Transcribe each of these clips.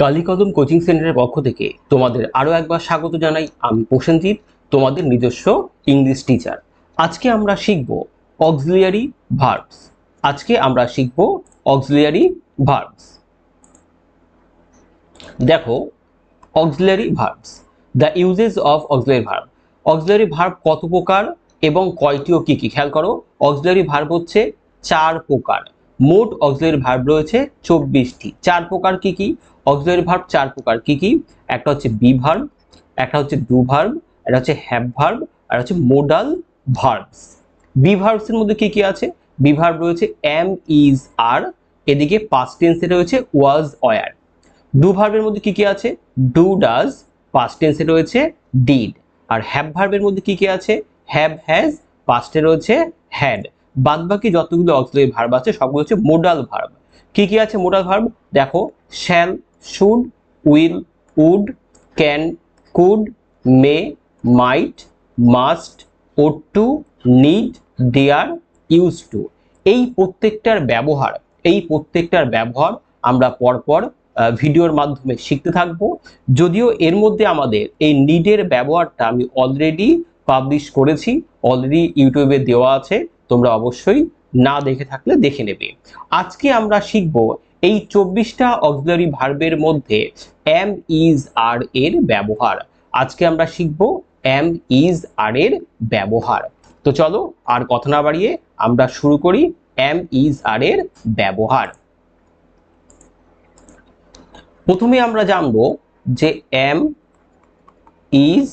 কালীকদম coaching সেন্টারের পক্ষ থেকে তোমাদের আরও একবার স্বাগত জানাই। আমি প্রসেনজিৎ, তোমাদের নিজস্ব ইংলিশ টিচার আজকে আমরা শিখব অক্সিলিয়ারি ভার্বস আজকে আমরা শিখব অক্সিলিয়ারি ভার্বস দেখো auxiliary verbs the uses of auxiliary verb auxiliary verb কত প্রকার এবং কয়টি ও কী কী? খেয়াল করো অক্সিলিয়ারি ভার্ব হচ্ছে চার প্রকার। মোট অক্সিলিয়ারি ভার্ব রয়েছে চব্বিশটি। চার প্রকার কি কি? অক্সিলিয়ারি ভার্ব চার প্রকার কি কি? একটা হচ্ছে বি ভার্ব, একটা হচ্ছে ডু ভার্ব, একটা হচ্ছে হ্যাভ ভার্ব, আর হচ্ছে মোডাল ভার্বস। বি ভার্বসের মধ্যে কি কি আছে? বি ভার্ব রয়েছে এম ইজ আর, এদিকে পাস্ট টেন্সে রয়েছে ওয়াজ ওয়ার ডু ভার্বের মধ্যে কি কি আছে? ডু ডাজ পাস্ট টেন্সে রয়েছে ডিড। আর হ্যাভ ভার্বের মধ্যে কি কি আছে? হ্যাভ হ্যাজ পাস্টে রয়েছে হ্যাড। বাদ বাকি যতগুলো অক্সিলারি ভার্ব আছে, সবগুলো হচ্ছে মোডাল ভার্ব কি কি আছে মোডাল ভার্ব দেখো shall should will would can could may might must ought to need dare use to এই প্রত্যেকটার ব্যবহার, এই প্রত্যেকটার ব্যবহার আমরা পরপর ভিডিওর মাধ্যমে শিখতে থাকব। যদিও এর মধ্যে আমাদের এই নিডের ব্যবহারটা আমি অলরেডি পাবলিশ করেছি অলরেডি ইউটিউবে দেওয়া আছে। তোমরা অবশ্যই না দেখে থাকলে দেখে নেবে। আজকে আমরা শিখব এই চব্বিশটা অক্সিলারি ভার্বের মধ্যে এম ইজ আর এর ব্যবহার। আজকে আমরা শিখব এম ইজ আর এর ব্যবহার। তো চলো আর কথা না বাড়িয়ে আমরা শুরু করি এম ইজ আর এর ব্যবহার। প্রথমে আমরা জানব যে এম ইজ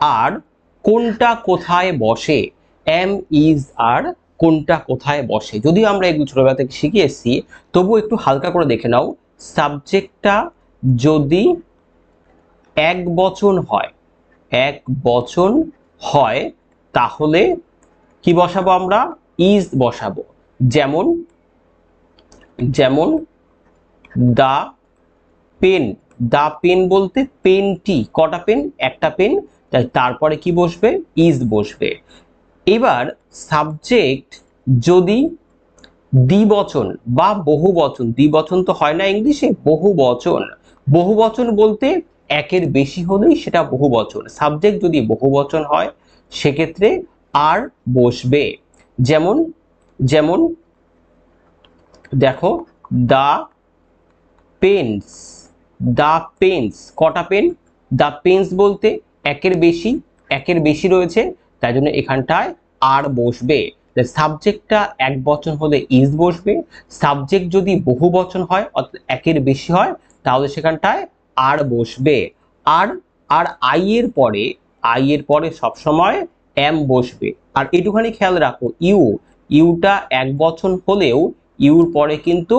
আর কোনটা কোথায় বসে? এম ইজ আর কোনটা কোথায় বসে? যদিও আমরা এগুলো ছোটবেলা থেকে শিখে এসেছি তবু একটু হালকা করে দেখে নাও। সাবজেক্টটা যদি এক বচন হয়, এক বচন হয়, তাহলে কি বসাবো আমরা? ইজ বসাবো। যেমন যেমন দা পেন দা পেন বলতে পেনটি, কটা পেন? একটা পেন। তাই তারপরে কি বসবে? ইজ বসবে। এবার সাবজেক্ট যদি দ্বিবচন বা বহু বচন দ্বিবচন তো হয় না ইংলিশে বহু বচন বহু বচন বলতে একের বেশি হলেই সেটা বহু বচন সাবজেক্ট যদি বহু বচন হয়, সেক্ষেত্রে আর বসবে। যেমন যেমন, দেখো, দা পেন্স দা পেন্স কটা পেন? দা পেন্স বলতে একের বেশি একের বেশি রয়েছে। তাই জন্য এখানটায় আর বসবে। সাবজেক্টটা এক বচন হলে ইজ বসবে। সাবজেক্ট যদি বহু বচন হয়, অর্থাৎ একের বেশি হয়, তাহলে সেখানটায় আর বসবে। আর আর আই এর পরে আই এর পরে সবসময় এম বসবে। আর এটুখানি খেয়াল রাখো, ইউ, ইউটা এক বচন হলেও ইউর পরে কিন্তু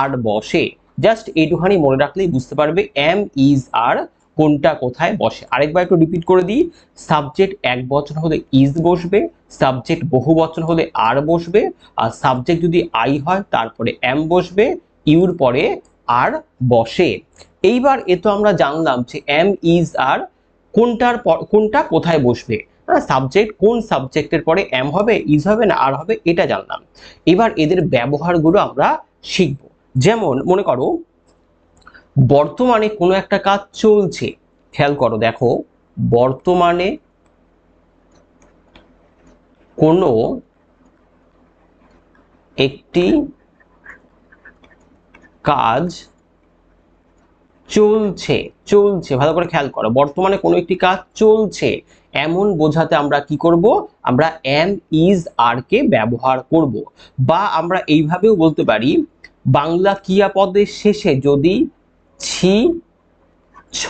আর বসে। জাস্ট এইটুখানি মনে রাখলেই বুঝতে পারবে এম ইজ আর কোনটা কোথায় বসে। আরেকবার একটু রিপিট করে দিই। সাবজেক্ট এক বছর হলে ইজ বসবে সাবজেক্ট বহু বছর হলে আর বসবে, আর সাবজেক্ট যদি আই হয় তারপরে এম বসবে ইউর পরে আর বসে। এইবার এ তো আমরা জানলাম যে এম ইজ আর কোনটার পর, কোনটা কোথায় বসবে? হ্যাঁ সাবজেক্ট কোন সাবজেক্টের পরে এম হবে ইজ হবে না আর হবে, এটা জানলাম। এবার এদের ব্যবহারগুলো আমরা শিখব। যেমন, মনে করো বর্তমানে কোনো একটা কাজ চলছে। খেয়াল করো, দেখো, বর্তমানে কোনো একটি কাজ চলছে চলছে, ভালো করে খেয়াল করো, বর্তমানে কোনো একটি কাজ চলছে। এমন বোঝাতে আমরা কি করব? আমরা এম ইজ আর কে ব্যবহার করব। বা আমরা এইভাবেও বলতে পারি, বাংলা ক্রিয়াপদের শেষে যদি ছি, ছ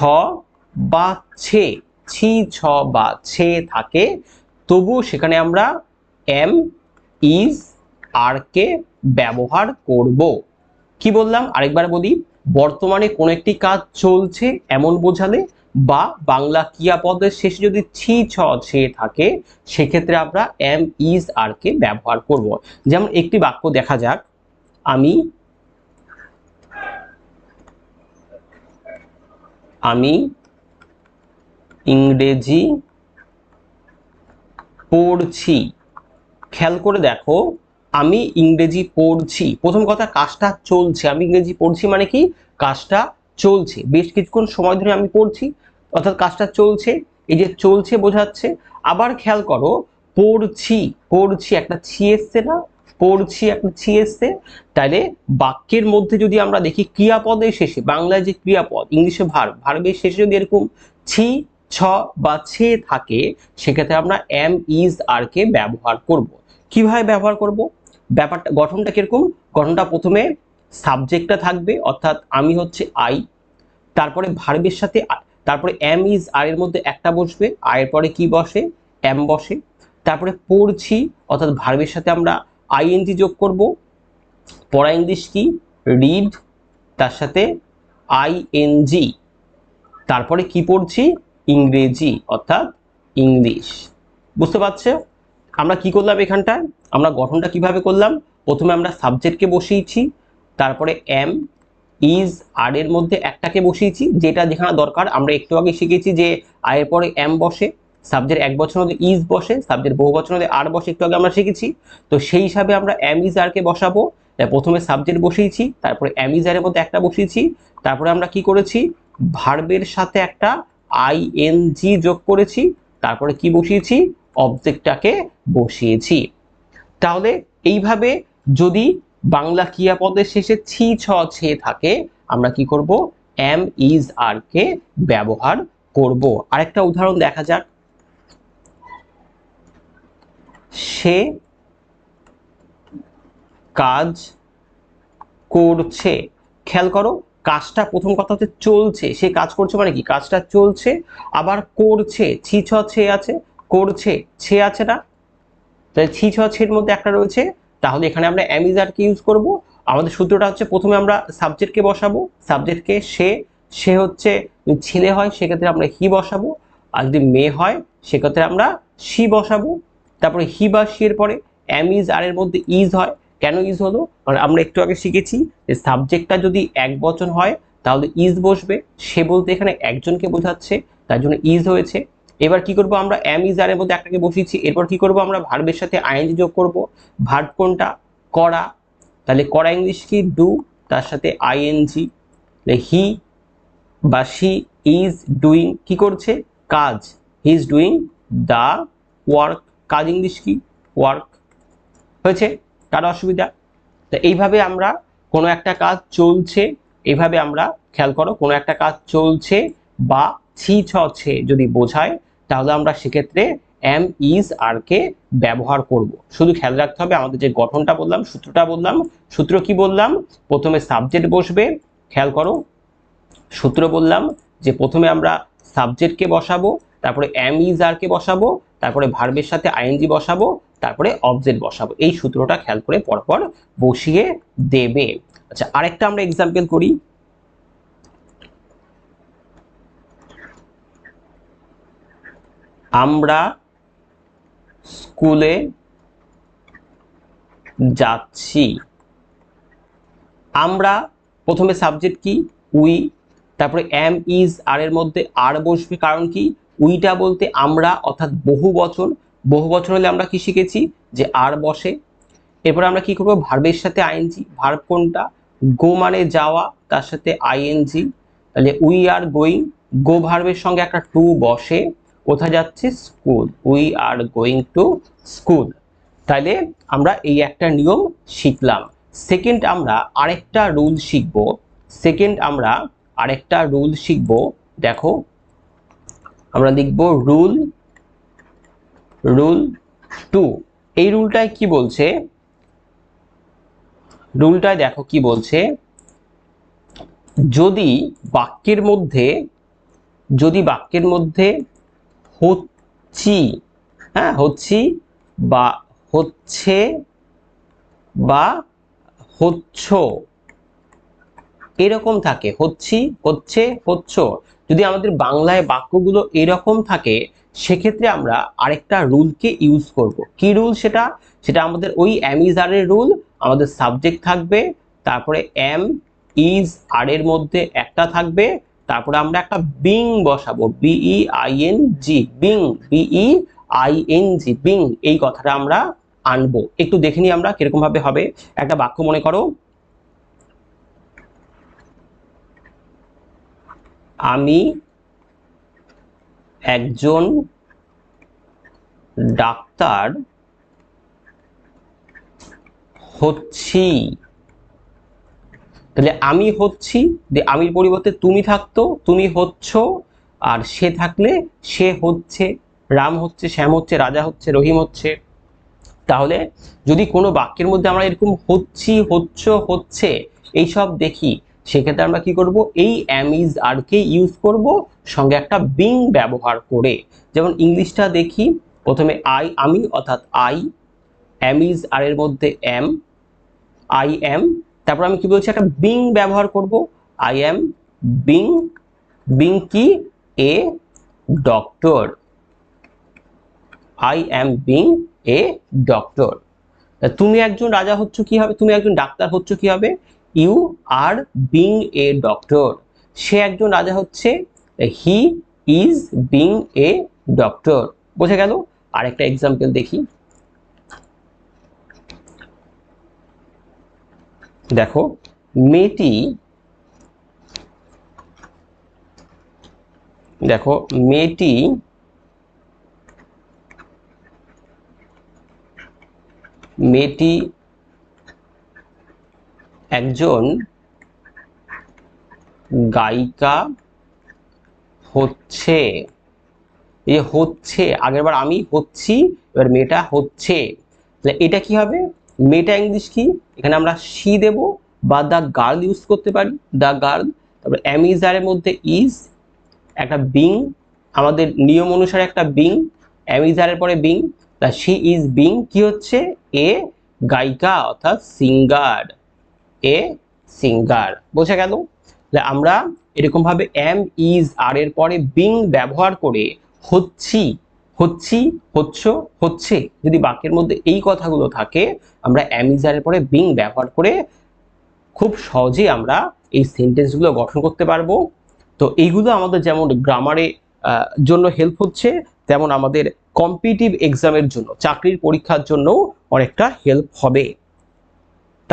বা ছে, ছি, ছ বা ছে থাকে। তবু সেখানে আমরা এম, ইজ, আর কে ব্যবহার করব। কি বললাম? আরেকবার বলি, বর্তমানে কোন একটি কাজ চলছে এমন বোঝালে বা বাংলা ক্রিয়াপদের শেষে যদি ছি, ছ, ছে থাকে, সেক্ষেত্রে আমরা এম, ইজ, আর কে ব্যবহার করব। যেমন একটি বাক্য দেখা যাক। আমি আমি, ইংরেজি পড়ছি। খেয়াল করে দেখো, আমি ইংরেজি পড়ছি। প্রথম কথা, কাজটা চলছে। আমি ইংরেজি পড়ছি মানে কি? কাজটা চলছে। বেশ কিছুক্ষণ সময় ধরে আমি পড়ছি, অর্থাৎ কাজটা চলছে। এই যে চলছে বোঝাচ্ছে। আবার খেয়াল করো, পড়ছি পড়ছি। একটা ছি এসছে না? পড়ছি একটা ছি এসছে তাহলে বাক্যের মধ্যে যদি আমরা দেখি ক্রিয়াপদের শেষে, বাংলায় যে ক্রিয়াপদ, ইংলিশে ভার ভার্বের শেষে যদি এরকম ছি, ছ বা ছে থাকে, সেক্ষেত্রে আমরা এম ইজ আর কে ব্যবহার করব। কীভাবে ব্যবহার করব? ব্যাপারটা, গঠনটা কীরকম? গঠনটা প্রথমে সাবজেক্টটা থাকবে, অর্থাৎ আমি হচ্ছে আই তারপরে ভার্বের সাথে তারপরে এম ইজ আর এর মধ্যে একটা বসবে আয়ের পরে কি বসে? এম বসে। তারপরে পড়ছি, অর্থাৎ ভার্বের সাথে আমরা আইএনজি যোগ করব, পড়া ইংলিশ কি? রিড তার সাথে আইএনজি তারপরে কি পড়ছি? ইংরেজি, অর্থাৎ ইংলিশ বুঝতে পারছ? আমরা কি করলাম এখানটায়? আমরা গঠনটা কীভাবে করলাম? প্রথমে আমরা সাবজেক্টকে বসিয়েছি, তারপরে এম ইজ আর এর মধ্যে একটাকে বসিয়েছি, যেটা যেখানে দরকার, আমরা একটু আগে শিখেছি যে আয়ের পরে এম বসে। সাবজেক্ট এক বছর মধ্যে ইজ বসে, সাবজেক্ট বহু বছর মধ্যে আর বসে, একটু আগে আমরা শিখেছি। তো সেই হিসাবে আমরা এম ইজ আরকে বসাবো। প্রথমে সাবজেক্ট বসিয়েছি, তারপরে এম ইজ আরের মধ্যে একটা বসিয়েছি। তারপরে আমরা কি করেছি? ভার্বের সাথে একটা আই এন জি যোগ করেছি। তারপরে কি বসিয়েছি? অবজেক্টটাকে বসিয়েছি। তাহলে এইভাবে যদি বাংলা ক্রিয়াপদের শেষে ছি, ছ, ছে থাকে, আমরা কি করব? এম ইজ আর কে ব্যবহার করব। আরেকটা উদাহরণ দেখা যাক। সে কাজ করছে। খেয়াল করো, কাজটা প্রথম কথা হচ্ছে চলছে। সে কাজ করছে মানে কি? কাজটা চলছে, আবার করছে। ছি, ছ, ছে আছে, করছে। ছে আছে না? তাহলে ছি, ছ, ছের মধ্যে একটা রয়েছে। তাহলে এখানে আমরা অ্যামিজারকে ইউজ করব? আমাদের সূত্রটা হচ্ছে প্রথমে আমরা সাবজেক্টকে বসাবো। সাবজেক্টকে সে সে হচ্ছে ছেলে হয়, সেক্ষেত্রে আমরা হি বসাবো? আর যদি মেয়ে হয়, সেক্ষেত্রে আমরা সি বসাবো। তারপরে হি বা সি এর পরে অ্যাম ইজ আর এর মধ্যে ইজ হয়। কেন ইজ হলো? কারণ আমরা একটু আগে শিখেছি যে সাবজেক্টটা যদি এক বচন হয়, তাহলে ইজ বসবে। সে বলতে এখানে একজনকে বোঝাচ্ছে, তার জন্য ইজ হয়েছে। এবার কি করব আমরা? এম ইজ আর এর মধ্যে একটাকে বসিয়েছি। এরপর কি করব আমরা? ভার্বের সাথে আইএনজি যোগ করব। ভার্ব কোনটা? করা। তাহলে করা ইংলিশ কি? ডু। তার সাথে আইএনজি। হি বা শি ইজ ডুইং। কি করছে? কাজ। He is doing the work কাজ ইংলিশ কি? ওয়ার্ক। হয়েছে? কারও অসুবিধা? তো এইভাবে আমরা কোনো একটা কাজ চলছে এইভাবে আমরা খেয়াল করো, কোনো একটা কাজ চলছে বা ছি ছে যদি বোঝায়, তাহলে আমরা সেক্ষেত্রে এম ইজ আর কে ব্যবহার করব। শুধু খেয়াল রাখতে হবে, আমাদের যে গঠনটা বললাম, সূত্রটা বললাম, সূত্র কি বললাম? প্রথমে সাবজেক্ট বসবে, খেয়াল করো, সূত্র বললাম যে প্রথমে আমরা সাবজেক্টকে বসাবো, তারপরে এম ইজ আর কে বসাবো, তারপরে ভার্বের সাথে আইএনজি বসাবো, তারপরে অবজেক্ট বসাবো। এই সূত্রটা খেয়াল করে পরপর বসিয়ে দেবে। আচ্ছা আরেকটা আমরা এক্সাম্পল করি। আমরা স্কুলে যাচ্ছি। আমরা প্রথমে সাবজেক্ট কি? উই তারপরে এম ইজ আর এর মধ্যে আর বসবে, কারণ কি? উইটা বলতে আমরা, অর্থাৎ বহু বচন। বহু বচন হলে আমরা কি শিখেছি? যে আর বসে। এরপরে আমরা কি করব? ভার্বের সাথে আইএনজি ভার্ব কোনটা? গো মানে যাওয়া, তার সাথে আইএনজি তাহলে উই আর গোয়িং গো ভার্বের সঙ্গে একটা টু বসে। কোথায় যাচ্ছে? School we are going to school তাহলে আমরা এই একটা নিয়ম শিখলাম। সেকেন্ড আমরা আরেকটা রুল শিখব। সেকেন্ড আমরা আরেকটা রুল শিখব। দেখো, আমরা লিখব রুল রুল টু। এই রুলটায় কি বলছে? রুলটায় দেখো কি বলছে? যদি বাক্যের মধ্যে, যদি বাক্যের মধ্যে হচ্ছি হ্যাঁ হচ্ছি বা হচ্ছে বা হচ্ছ এরকম থাকে, হচ্ছি, হচ্ছে, হচ্ছ। যদি আমাদের বাংলায় বাক্যগুলো এরকম থাকে, সেক্ষেত্রে আমরা আরেকটা রুলকে ইউজ করব। কি রুল সেটা? সেটা আমাদের ওই অ্যামিজারের রুল, আমাদের সাবজেক্ট থাকবে, তারপরে এম ইজ আর এর মধ্যে একটা থাকবে, তারপরে আমরা একটা বিং বসাবো B E I N G being B E I N G being, এই কথাটা আমরা আনব। একটু দেখে নিই আমরা কীরকম ভাবে হবে। একটা বাক্য মনে করো আমি একজন ডাক্তার হচ্ছি। তাহলে আমি হচ্ছি যে আমির পরিবর্তে তুমি থাকতো, তুমি হচ্ছ, আর সে থাকলে সে হচ্ছে, রাম হচ্ছে, শ্যাম হচ্ছে, রাজা হচ্ছে, রহিম হচ্ছে। তাহলে যদি কোনো বাক্যের মধ্যে আমরা এরকম হচ্ছি, হচ্ছ, হচ্ছে, এইসব দেখি সেক্ষেত্রে আমরা কি করব? এই অ্যামিজ আরকে ইউজ করব সঙ্গে একটা বিং ব্যবহার করে। যেমন ইংলিশটা দেখি, প্রথমে আই আমি, অর্থাৎ আই অ্যামিজ আর এর মধ্যে এম আই এম তারপর আমি কি বলছি? একটা বিং ব্যবহার করব। আই এম বিং বিং কি? A doctor I am being a doctor তুমি একজন রাজা হচ্ছ কি হবে তুমি একজন ডাক্তার হচ্ছ কি হবে you are being a doctor. সে একজন রাজা হচ্ছে, he is being a doctor. বোঝা গেল? আরেকটা এক্সাম্পল দেখি। দেখো, মেয়েটি দেখো, মেয়েটি মেয়েটি একজন গায়িকা হচ্ছে এই হচ্ছে আগেরবার আমি হচ্ছি, এবার মেয়েটা হচ্ছে। তাহলে এটা কি হবে? মেয়েটা ইংলিশ কি? এখানে আমরা সি দেব, বা দ্য গার্ল ইউজ করতে পারি দ্য গার্ল তারপর অ্যামিজারের মধ্যে ইজ একটা বিং আমাদের নিয়ম অনুসারে একটা বিং অ্যামিজারের পরে বিং তা শি ইজ বিং কি হচ্ছে? এ গায়িকা, অর্থাৎ সিঙ্গার এ সিঙ্গার। বোঝা গেল? আমরা এরকমভাবে এম ইজ আর এর পরে বিং ব্যবহার করে হচ্ছি হচ্ছি, হচ্ছ, হচ্ছে যদি বাক্যের মধ্যে এই কথাগুলো থাকে, আমরা অ্যামিজারের পরে বিং ব্যবহার করে খুব সহজেই আমরা এই সেন্টেন্সগুলো গঠন করতে পারব। তো এইগুলো আমাদের যেমন গ্রামারে জন্য হেল্প হচ্ছে, তেমন আমাদের কম্পিটিভ এক্সামের জন্য, চাকরির পরীক্ষার জন্য অনেকটা হেল্প হবে।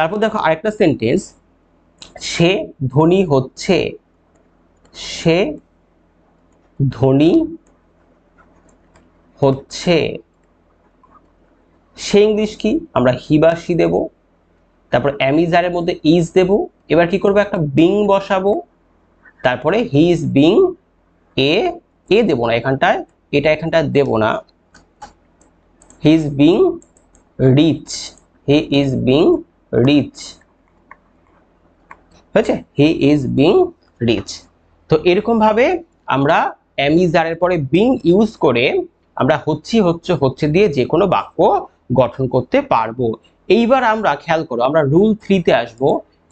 তারপর দেখো আরেকটা সেন্টেন্স সে ধনী হচ্ছে, সে ধনী হচ্ছে। সে ইংলিশ কি? আমরা হিবাসি দেব, তারপর অ্যামিজারের মধ্যে ইজ দেব, এবার কি করব? একটা বিং বসাবো, তারপরে হি ইজ বিং এ এ দেব না, এখানটায়, এটা এখানটায় দেব না। He is being rich he is being rich হয়েছে? হি ইজ বিং রিচ তো এরকমভাবে আমরা এম ইজ অ্যামিজারের পরে বিং ইউজ করে আমরা হচ্ছি হচ্ছে হচ্ছে দিয়ে যে কোনো বাক্য গঠন করতে পারব। এইবার আমরা খেয়াল করো, আমরা রুল থ্রিতে আসব।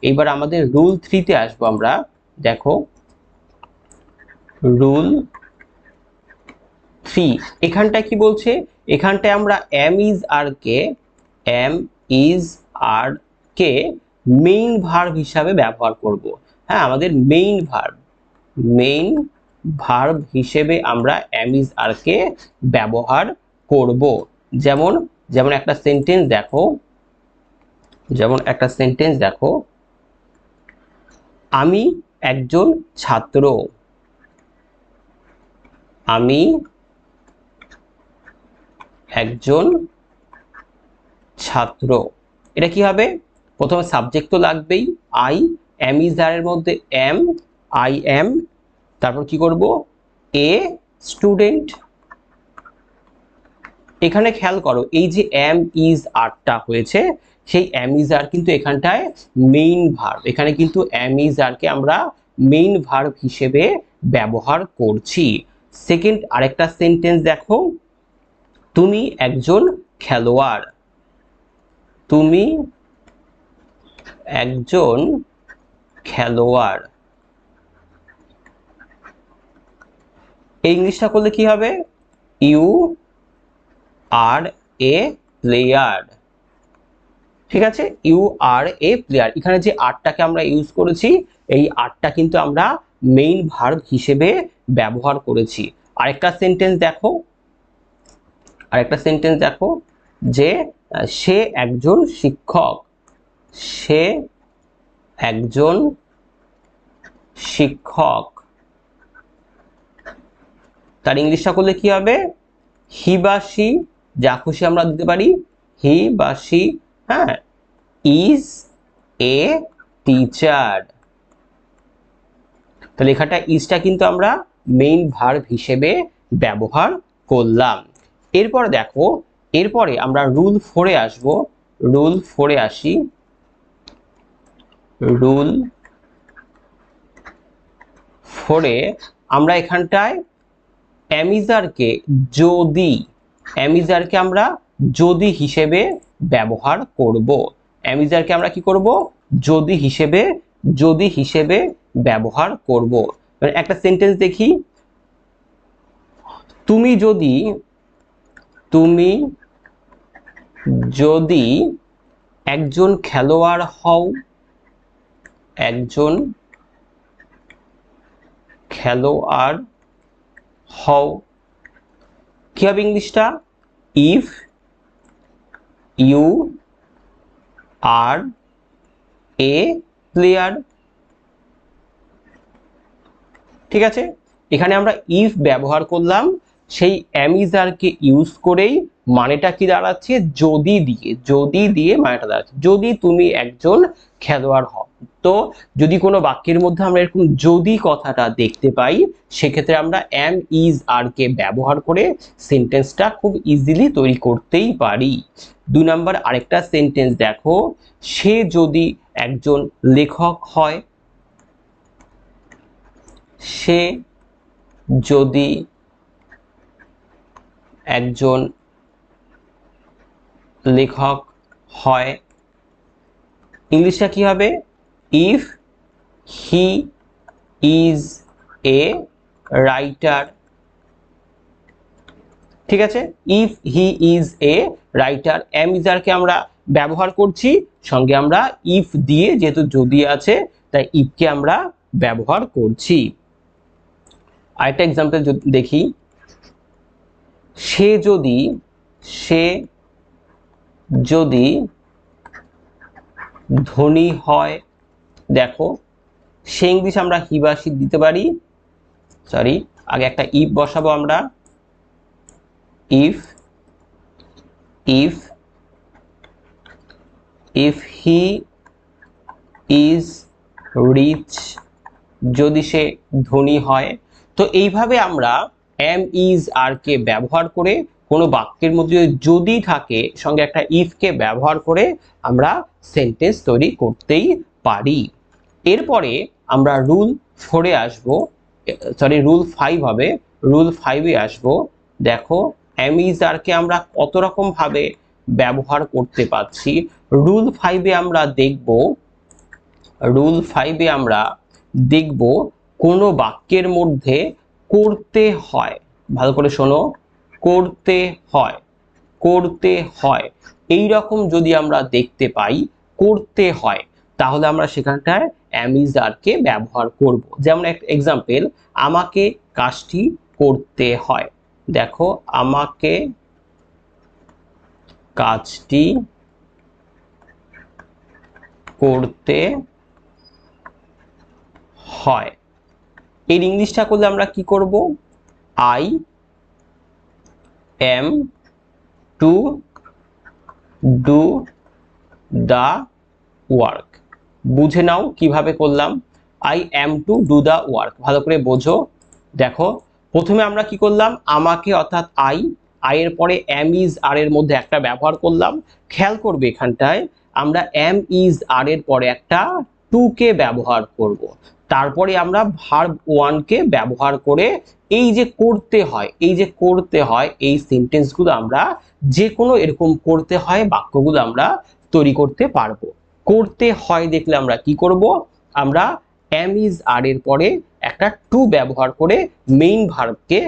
এইবার আমাদের রুল থ্রিতে আসব আমরা। দেখো। রুল থ্রি এখানটায় কি বলছে? এখানটায় আমরা এম ইজ আর কে এম ইজ আর কে মেইন ভার্ব হিসাবে ব্যবহার করব। হ্যাঁ আমাদের মেইন ভার্ব মেইন ভার্ব হিসেবে আমরা ইজ আর কে ব্যবহার করব। যেমন যেমন একটা সেন্টেন্স দেখো, যেমন একটা সেন্টেন্স দেখো, আমি একজন ছাত্র, আমি একজন ছাত্র। এটা কি হবে? প্রথমে সাবজেক্ট তো লাগবেই আই এম ইজ এর মধ্যে এম আই এম তারপর কি করব? এ স্টুডেন্ট এখানে খেয়াল করো, এই যে এম ইজ আরটা হয়েছে, সেই এম ইজ আর কিন্তু এখানটায় মেইন ভার্ব এখানে কিন্তু এম ইজ আরকে আমরা মেইন ভার্ব হিসেবে ব্যবহার করছি। সেকেন্ড আরেকটা সেন্টেন্স দেখো, তুমি একজন খেলোয়াড়, তুমি একজন খেলোয়াড়। এই ইংলিশটা করলে কি হবে? You are a player. ঠিক আছে? You are a player. এখানে যে আর্টটাকে আমরা ইউজ করেছি, এই আর্টটা কিন্তু আমরা মেইন ভার্ব হিসেবে ব্যবহার করেছি। আরেকটা সেন্টেন্স দেখো। আরেকটা সেন্টেন্স দেখো যে সে একজন শিক্ষক। সে একজন শিক্ষক। তার ইংলিশটা করলে কি হবে? হি বা সি যা খুশি আমরা দিতে পারি। হি বা সি হ্যাঁ ইজ এ টিচার। তো লেখাটা ইজটা কিন্তু আমরা মেইন ভার্ব হিসেবে ব্যবহার করলাম। এরপর দেখো, এরপরে আমরা রুল ফোরে আসব। রুল ফোরে আসি। রুল ফোরে আমরা এখানটায় অ্যামিজারকে যদি, অ্যামিজারকে আমরা যদি হিসেবে ব্যবহার করব। অ্যামিজারকে আমরা কি করব? যদি হিসেবে যদি হিসেবে ব্যবহার করব। একটা সেন্টেন্স দেখি। তুমি যদি তুমি যদি একজন খেলোয়াড় হও একজন খেলোয়াড় হও। কি হবে ইংলিশটা? If you are a player. ঠিক আছে? এখানে আমরা ইফ ব্যবহার করলাম। সেই অ্যামিজারকে ইউজ করেই মানেটা কি দাঁড়াচ্ছে? যদি দিয়ে যদি দিয়ে মানেটা দাঁড়াচ্ছে। যদি তুমি একজন খেলোয়াড় হও, তো যদি কোনো বাক্যের মধ্যে আমরা এরকম যদি কথাটা দেখতে পাই, সেক্ষেত্রে আমরা এম ইজ আর কে ব্যবহার করে সেন্টেন্সটা খুব ইজিলি তৈরি করতেই পারি। দুই নাম্বার আরেকটা সেন্টেন্স দেখো, সে যদি একজন লেখক হয়, সে যদি একজন লেখক হয়। ইংলিশটা কি হবে? If he is a writer ঠিক আছে? If he is a writer অ্যামিজারকে আমরা ব্যবহার করছি। সঙ্গে আমরা ইফ দিয়ে যেহেতু যদি আছে, তাই ইফকে আমরা ব্যবহার করছি। আরেকটা এক্সাম্পল দেখি। সে যদি সে যদি ধনী হয়, দেখো সে ইংলিশ আমরা হিবাসী দিতে পারি সরি আগে একটা ইফ বসাবো আমরা if if if he is rich যদি সে ধনী হয়, তো এইভাবে আমরা এম ইজ আর কে ব্যবহার করে কোনো বাক্যের মধ্যে যদি থাকে, সঙ্গে একটা ইফকে ব্যবহার করে আমরা সেন্টেন্স তৈরি করতেই পারি। এরপরে আমরা রুল ফোরে আসব সরি রুল ফাইভ হবে। রুল ফাইভে আসব। দেখো এম ইজ আরকে আমরা কত রকমভাবে ব্যবহার করতে পারছি। রুল ফাইভে আমরা দেখব রুল ফাইভে আমরা দেখব কোনো বাক্যের মধ্যে করতে হয়। ভালো করে শোনো। করতে হয়। করতে হয়। এই রকম যদি আমরা দেখতে পাই, করতে হয়, তাহলে আমরা সেখানটায় অ্যামিজারকে ব্যবহার করব। যেমন একটা এক্সাম্পল আমাকে কাজটি করতে হয়। দেখো, আমাকে কাজটি করতে হয়। এর ইংলিশটা করলে আমরা কি করব? I am to do the work বুঝে নাও কীভাবে করলাম। I am to do the work ভালো করে বোঝো। দেখো, প্রথমে আমরা কি করলাম? আমাকে অর্থাৎ আই আয়ের পরে এম ইজ আর এর মধ্যে একটা ব্যবহার করলাম। খেয়াল করবে এখানটায়, আমরা এম ইজ আর এর পরে একটা টু কে ব্যবহার করব। তারপরে আমরা ভার্ব ওয়ানকে ব্যবহার করে এই যে করতে হয়, এই যে করতে হয়, এই সেন্টেন্সগুলো আমরা যে কোনো এরকম করতে হয়, বাক্যগুলো আমরা তৈরি করতে পারব। করতে হয় দেখলে আমরা কি করব? আমরা এম ইজ আর এর পরে একটা টু ব্যবহার করে মেইন ভার্বকে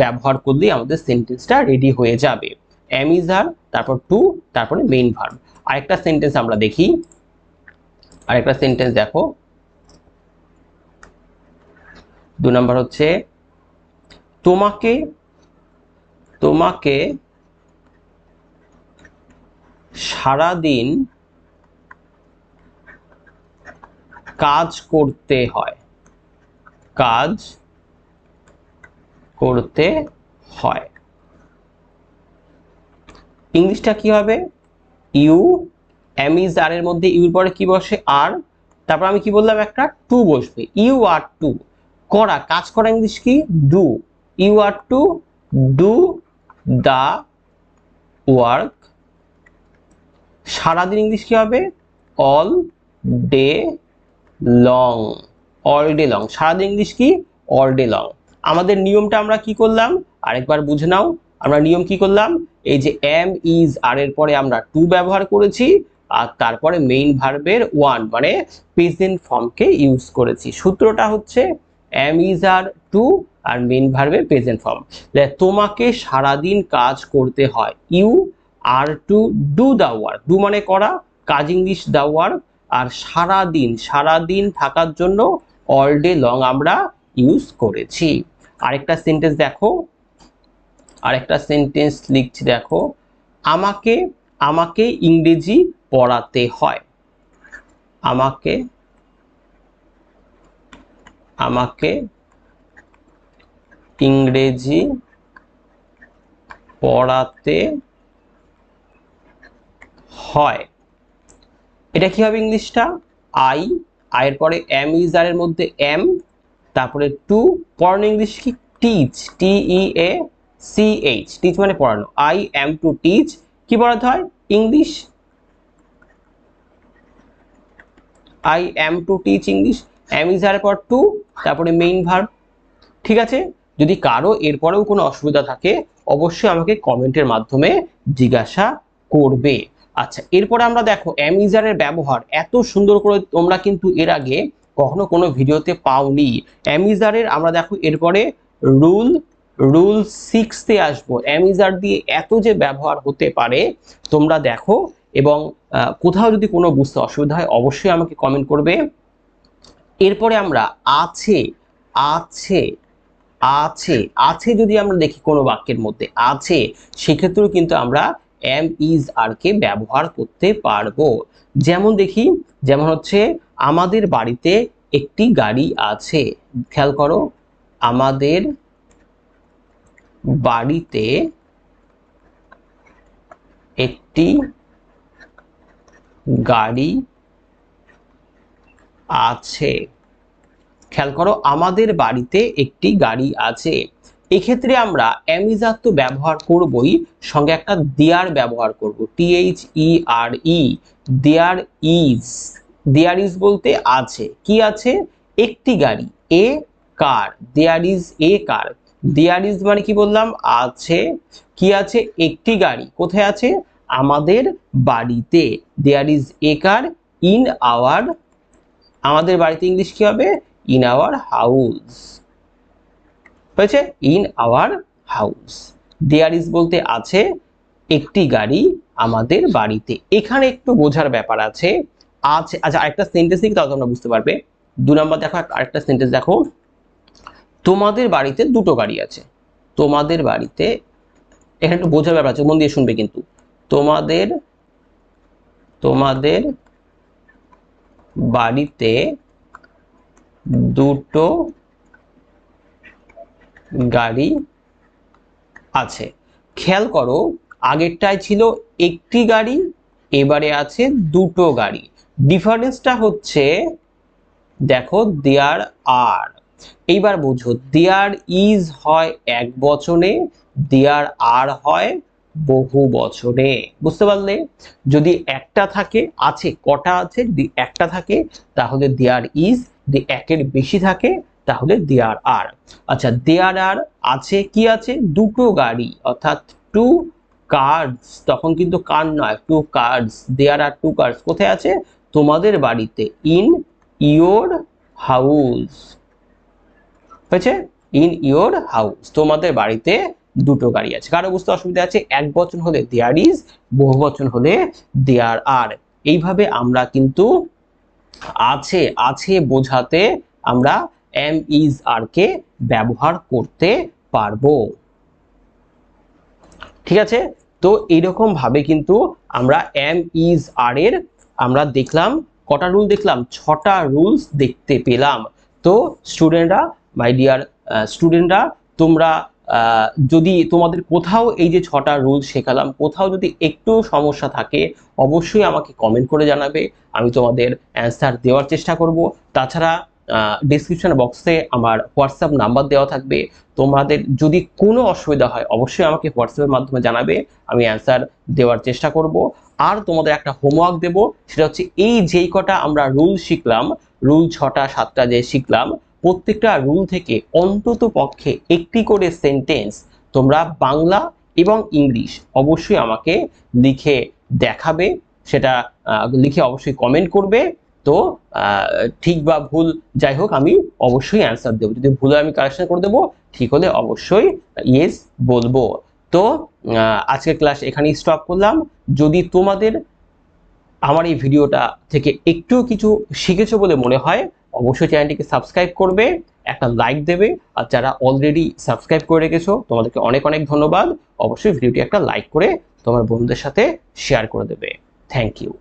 ব্যবহার করলে আমাদের সেন্টেন্সটা রেডি হয়ে যাবে। এম ইজ আর তারপর টু তারপরে মেইন ভার্ব আরেকটা সেন্টেন্স আমরা দেখি। আরেকটা সেন্টেন্স দেখো। দু নম্বর হচ্ছে, তোমাকে তোমাকে সারাদিন কাজ করতে হয়। কাজ করতে হয়। ইংলিশটা কি হবে? ইউ, এম ইজ আর এর মধ্যে ইউর পরে কি বসে? আর, তারপর আমি কি বললাম একটা? টু বসবে। You are to. করা কাজ করা ইংলিশ কি? Do you are to do the work সারাদিন ইংলিশ কি হবে? All day long all day long সারাদিন ইংলিশ কি? অল ডে লং আমাদের নিয়মটা আমরা কি করলাম? আরেকবার বুঝে নাও। আমরা নিয়ম কি করলাম? এই যে এম ইজ আর এর পরে আমরা টু ব্যবহার করেছি, আর তারপরে মেইন ভার্বের ওয়ান মানে প্রেজেন্ট ফর্মকে ইউজ করেছি। সূত্রটা হচ্ছে am is are to are main ভার্বের প্রেজেন্ট ফর্ম তোমাকে সারাদিন কাজ করতে হয়। You are to do the work do মানে করা, কাজ ইংলিশ দ্য ওয়ার্ক আর সারাদিন সারাদিন থাকার জন্য অল ডে লং আমরা ইউজ করেছি। আরেকটা সেন্টেন্স দেখো। আরেকটা সেন্টেন্স লিখছি দেখো। আমাকে আমাকে ইংরেজি পড়াতে হয়। আমাকে আমাকে ইংরেজি পড়াতে হয়। এটা কি হবে ইংলিশটা? আই আয়ের পরে এম ইজার এর মধ্যে এম, তারপরে টু, পড়ানো ইংলিশ কি? Teach T E A C H teach মানে পড়ানো। আই এম টু টিচ, কি পড়াতে হয়? English. I am to teach English am ইজার পর টু, তারপরে মেইন ভার্ব ঠিক আছে? যদি কারও এরপরেও কোনো অসুবিধা থাকে, অবশ্যই আমাকে কমেন্টের মাধ্যমে জিজ্ঞাসা করবে। আচ্ছা এরপরে আমরা দেখো অ্যামিজারের ব্যবহার, এত সুন্দর করে তোমরা কিন্তু এর আগে কখনো কোনো ভিডিওতে পাওনি। অ্যামিজারের আমরা দেখো, এরপরে রুল রুল সিক্সতে আসব। অ্যামিজার দিয়ে এত যে ব্যবহার হতে পারে, তোমরা দেখো, এবং কোথাও যদি কোনো বুঝতে অসুবিধা হয়, অবশ্যই আমাকে কমেন্ট করবে। এরপরে আমরা আছে আছে আছে আছে যদি আমরা দেখি কোনো বাক্যের মধ্যে আছে, সেক্ষেত্রেও কিন্তু আমরা এম ইজ আর কে ব্যবহার করতে পারব। যেমন দেখি, যেমন হচ্ছে, আমাদের বাড়িতে একটি গাড়ি আছে। খেয়াল করো, আমাদের বাড়িতে একটি গাড়ি আছে। খেয়াল করো, আমাদের বাড়িতে একটি গাড়ি আছে। এক্ষেত্রে আমরা অ্যামিজার তো ব্যবহার করবই, সঙ্গে একটা দেয়ার ব্যবহার করব। T H E R E there is. There is বলতে আছে। কি আছে? একটি গাড়ি, এ কার। দেয়ার is a car. There is মানে কি বললাম? আছে। কি আছে? একটি গাড়ি। কোথায় আছে? আমাদের বাড়িতে। There is a car in our আমাদের বাড়িতে ইংলিশ কি হবে? ইন আওয়ার হাউস হয়েছে? In our house there is বলতে আছে, একটি গাড়ি আমাদের বাড়িতে। এখানে একটু বোঝার ব্যাপার আছে। আছে আচ্ছা আরেকটা সেন্টেন্স দিকে তাহলে তোমরা বুঝতে পারবে। দু নম্বর দেখো, আরেকটা সেন্টেন্স দেখো। তোমাদের বাড়িতে দুটো গাড়ি আছে। তোমাদের বাড়িতে, এখানে একটু বোঝার ব্যাপার আছে, মন দিয়ে শুনবে কিন্তু। তোমাদের তোমাদের বাড়িতে দুটো গাড়ি আছে। খেয়াল করো, আগেরটায় ছিল একটি গাড়ি, এবারে আছে দুটো গাড়ি। ডিফারেন্সটা হচ্ছে, দেখো দেয়ার আর এইবার বুঝো দেয়ার ইজ হয় এক বচনে দেয়ার আর হয় বহু বছরে। বুঝতে পারলে? যদি একটা থাকে, আছে, কটা আছে, যদি একটা থাকে, তাহলে দেয়ার ইজ যদি একের বেশি থাকে, তাহলে দেয়ার আর আচ্ছা দেয়ার আর আছে, কি আছে? দুটো গাড়ি, অর্থাৎ টু কার্ডস তখন কিন্তু কার নয় two cards there are two cards কোথায় আছে? তোমাদের বাড়িতে ইন ইয়োর হাউস হয়েছে? ইন ইয়োর হাউস তোমাদের বাড়িতে দুটো গাড়ি আছে। কারও বুঝতে অসুবিধা আছে, এক বচন হলে দেয়ার ইজ বহু বচন হলে দেয়ার আর এইভাবে আমরা কিন্তু আছে আছে বোঝাতে আমরা এম ইজ আর কে ব্যবহার করতে পারব। ঠিক আছে? তো এইরকম ভাবে কিন্তু আমরা এম ইজ আর এর আমরা দেখলাম, কটা রুল দেখলাম? ছটা রুলস দেখতে পেলাম। তো স্টুডেন্টরা মাই ডিয়ার স্টুডেন্টরা তোমরা যদি তোমাদের কোথাও এই যে ছটা রুল শেখালাম, কোথাও যদি একটু সমস্যা থাকে, অবশ্যই আমাকে কমেন্ট করে জানাবে। আমি তোমাদের অ্যান্সার দেওয়ার চেষ্টা করব। তাছাড়া ডিসক্রিপশন বক্সে আমার হোয়াটসঅ্যাপ নাম্বার দেওয়া থাকবে। তোমাদের যদি কোনো অসুবিধা হয়, অবশ্যই আমাকে হোয়াটসঅ্যাপের মাধ্যমে জানাবে। আমি অ্যান্সার দেওয়ার চেষ্টা করব। আর তোমাদের একটা হোমওয়ার্ক দেব, সেটা হচ্ছে এই যেই কটা আমরা রুল শিখলাম রুল ছটা, সাতটা যে শিখলাম প্রত্যেকটা রুল থেকে অন্তত পক্ষে একটি করে সেন্টেন্স তোমরা বাংলা এবং ইংলিশ অবশ্যই আমাকে লিখে দেখাবে, সেটা লিখে অবশ্যই কমেন্ট করবে। তো ঠিক বা ভুল, যাই হোক, আমি অবশ্যই অ্যান্সার দেবো। যদি ভুল আমি কারেকশন করে দেবো। ঠিক হলে অবশ্যই ইয়েস বলব। তো আজকের ক্লাস এখানেই স্টপ করলাম। যদি তোমাদের আমার এই ভিডিওটা থেকে একটু কিছু শিখেছো বলে মনে হয় অবশ্যই চ্যানেলটিকে সাবস্ক্রাইব করবে, একটা লাইক দেবে, আর যারা অলরেডি সাবস্ক্রাইব করে রেখেছো, তোমাদেরকে অনেক অনেক ধন্যবাদ। অবশ্যই ভিডিওটি একটা লাইক করে তোমার বন্ধুদের সাথে শেয়ার করে দেবে। Thank you